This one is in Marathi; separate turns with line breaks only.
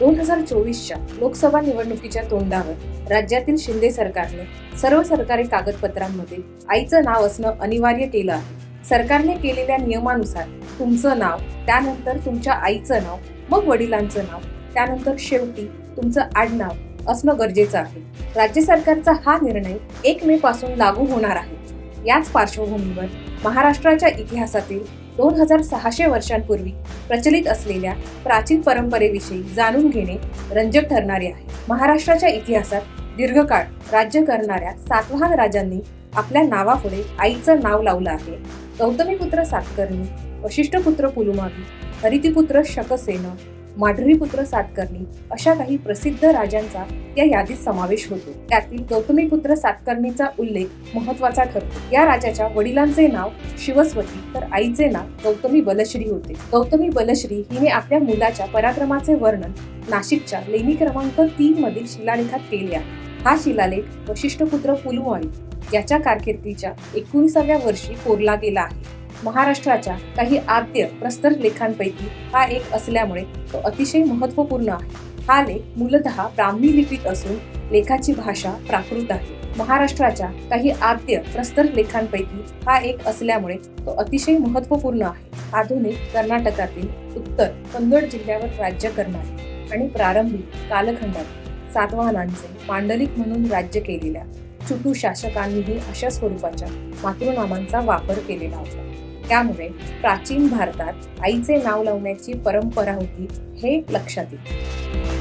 दोन हजार चोवीसच्या लोकसभा निवडणुकीच्या तोंडावर राज्यातील शिंदे सरकारने सर्व सरकारी कागदपत्रांमध्ये आईचं नाव असणं अनिवार्य केलं आहे. सरकारने केलेल्या नियमानुसार तुमचं नाव त्यानंतर तुमच्या आईचं नाव मग वडिलांचं नाव त्यानंतर शेवटी तुमचं आडनाव असणं गरजेचं आहे. राज्य सरकारचा हा निर्णय एक मे पासून लागू होणार आहे. याच पार्श्वभूमीवर महाराष्ट्राच्या इतिहासातील दोन हजार सहाशे वर्षांपूर्वी प्रचलित असलेल्या प्राचीन परंपरेविषयी जाणून घेणे रंजक ठरणारे आहे. महाराष्ट्राच्या इतिहासात दीर्घकाळ राज्य करणाऱ्या सातवाहन राजांनी आपल्या नावापुढे आईचं नाव लावलं आहे. गौतमीपुत्र सातकर्णी वशिष्ठपुत्र पुलुमावी हरितीपुत्र शकसेन माधुरीपुत्र सातकर्णी अशा काही प्रसिद्ध राजांचा या यादीत समावेश होतो. त्यातील गौतमीपुत्र सातकर्णीचा उल्लेख महत्त्वाचा ठरतो. या राजाच्या वडिलांचे नाव शिवस्वती तर आईचे नाव गौतमी बलश्री होते. गौतमी बलश्री हिने आपल्या मुलाच्या पराक्रमाचे वर्णन नाशिकच्या लेणी क्रमांक तीन मधील शिलालेखात केले आहे. हा शिलालेख वशिष्ठपुत्र पुलवाणी याच्या कारकिर्दीच्या एकोणीसाव्या वर्षी कोरला गेला आहे. महाराष्ट्राच्या काही आद्य प्रस्तर लेखांपैकी हा एक असल्यामुळे तो अतिशय महत्त्वपूर्ण आहे. हा लेख मूलतः ब्राह्मी लिपीत असून लेखाची भाषा प्राकृत आहे. महाराष्ट्राच्या काही आद्य प्रस्तर लेखांपैकी हा एक असल्यामुळे तो अतिशय महत्त्वपूर्ण आहे. आधुनिक कर्नाटकातील उत्तर कन्नड जिल्ह्यावर राज्य करणारे आणि प्रारंभिक कालखंडात सातवाहनांचे मांडलिक म्हणून राज्य केलेल्या चुटू शासकांनीही अशा स्वरूपाच्या मातृनामांचा वापर केलेला होता. त्यामुळे प्राचीन भारतात आईचे नाव लावण्याची परंपरा होती हे लक्षात येते.